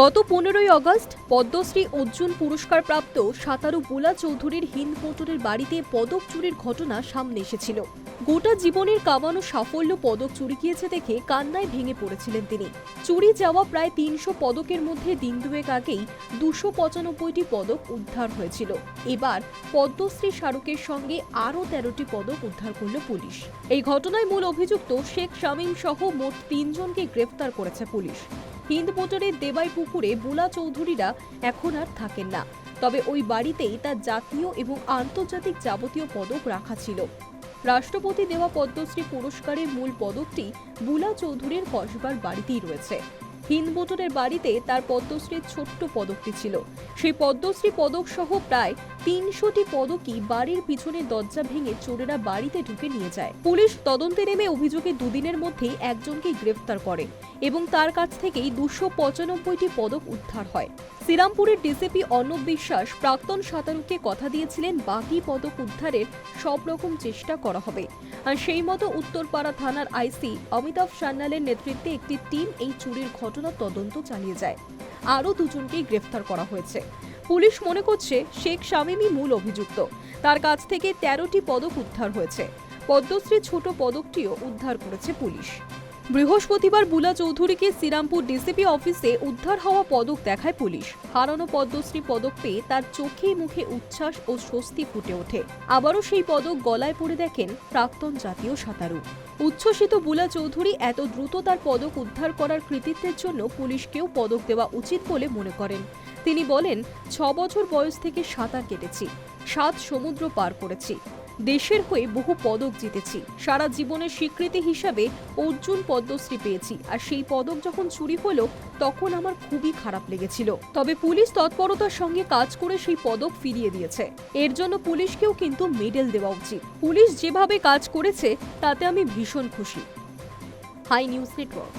গত পনেরোই আগস্ট পদ্মশ্রী অর্জুন পুরস্কার প্রাপ্ত সাঁতারু বুলা চৌধুরীর হিন্দ মোটরের বাড়িতে পদক চুরির ঘটনা সামনে এসেছিল। গোটা জীবনের কামানো সাফল্য পদক চুরি গিয়েছে দেখে কান্নায় ভেঙে পড়েছিলেন তিনি। চুরি যাওয়া প্রায় তিনশো পদকের মধ্যে দিন দুয়েক আগেই দুশো পঁচানব্বইটি পদক উদ্ধার হয়েছিল। এবার পদ্মশ্রী শাহরুখের সঙ্গে আরও তেরোটি পদক উদ্ধার করল পুলিশ। এই ঘটনায় মূল অভিযুক্ত শেখ শামীম সহ মোট তিনজনকে গ্রেফতার করেছে পুলিশ। হিন্দ মোটরের দেবাই পুকুরে বুলা চৌধুরীরা এখন আর থাকেন না। তবে ওই বাড়িতেই তার জাতীয় এবং আন্তর্জাতিক যাবতীয় পদক রাখা ছিল। রাষ্ট্রপতি দেওয়া পদ্মশ্রী পুরস্কারের মূল পদকটি বুলা চৌধুরীর কসবার বাড়িতেই রয়েছে। হিন্দ মোটরের বাড়িতে তার পদ্মশ্রীর ছোট্ট পদকটি ছিল। সেই পদ্মশ্রী পদক সহ প্রায় তিনশোটি পদকই বাড়ির পিছনে দরজা ভেঙে চোরেরা বাড়িতে ঢুকে নিয়ে যায়। পুলিশ তদন্তে নেমে অভিযোগে দুদিনের মধ্যেই একজনকে গ্রেফতার করে এবং তার কাছ থেকেই দুশো পঁচানব্বইটি পদক উদ্ধার হয়। শ্রীরামপুরের ডিসিপি অর্ণব বিশ্বাস প্রাক্তন সাঁতারুকে কথা দিয়েছিলেন, বাকি পদক উদ্ধারের সব রকম চেষ্টা করা হবে। আর সেই মতো উত্তরপাড়া থানার আইসি অমিতাভ সান্যালের নেতৃত্বে একটি টিম এই চুরির ঘটনার তদন্ত চালিয়ে যায়। আরও দুজনকেই গ্রেফতার করা হয়েছে। পুলিশ মনে করছে শেখ শামীমই মূল অভিযুক্ত। তার কাছ থেকে তেরোটি পদক উদ্ধার হয়েছে। পদ্মশ্রী ছোট পদকটিও উদ্ধার করেছে পুলিশ। বৃহস্পতিবার বুলা চৌধুরীকে শ্রীরামপুর ডিসিপি অফিসে উদ্ধার হওয়া পদক দেখায় পুলিশ। হারানো পদ্মশ্রী পদক পেয়ে তার চোখে মুখে উচ্ছ্বাস ও স্বস্তি ফুটে ওঠে। আবারও সেই পদক গলায় পড়ে দেখেন প্রাক্তন জাতীয় সাঁতারু। উচ্ছ্বসিত বুলা চৌধুরী এত দ্রুত তার পদক উদ্ধার করার কৃতিত্বের জন্য পুলিশকেও পদক দেওয়া উচিত বলে মনে করেন। তিনি বলেন, ছ বছর বয়স থেকে সাঁতার কেটেছি, সাত সমুদ্র পার করেছি। দেশের হয়ে বহু পদক জিতেছি। সারা জীবনের স্বীকৃতি হিসাবে অর্জুন পদ্মশ্রী পেয়েছি। আর সেই পদক যখন চুরি হলো, তখন আমার খুবই খারাপ লেগেছিল। তবে পুলিশ তৎপরতার সঙ্গে কাজ করে সেই পদক ফিরিয়ে দিয়েছে। এর জন্য পুলিশকেও কিন্তু মেডেল দেওয়া উচিত। পুলিশ যেভাবে কাজ করেছে, তাতে আমি ভীষণ খুশি। Hi news network.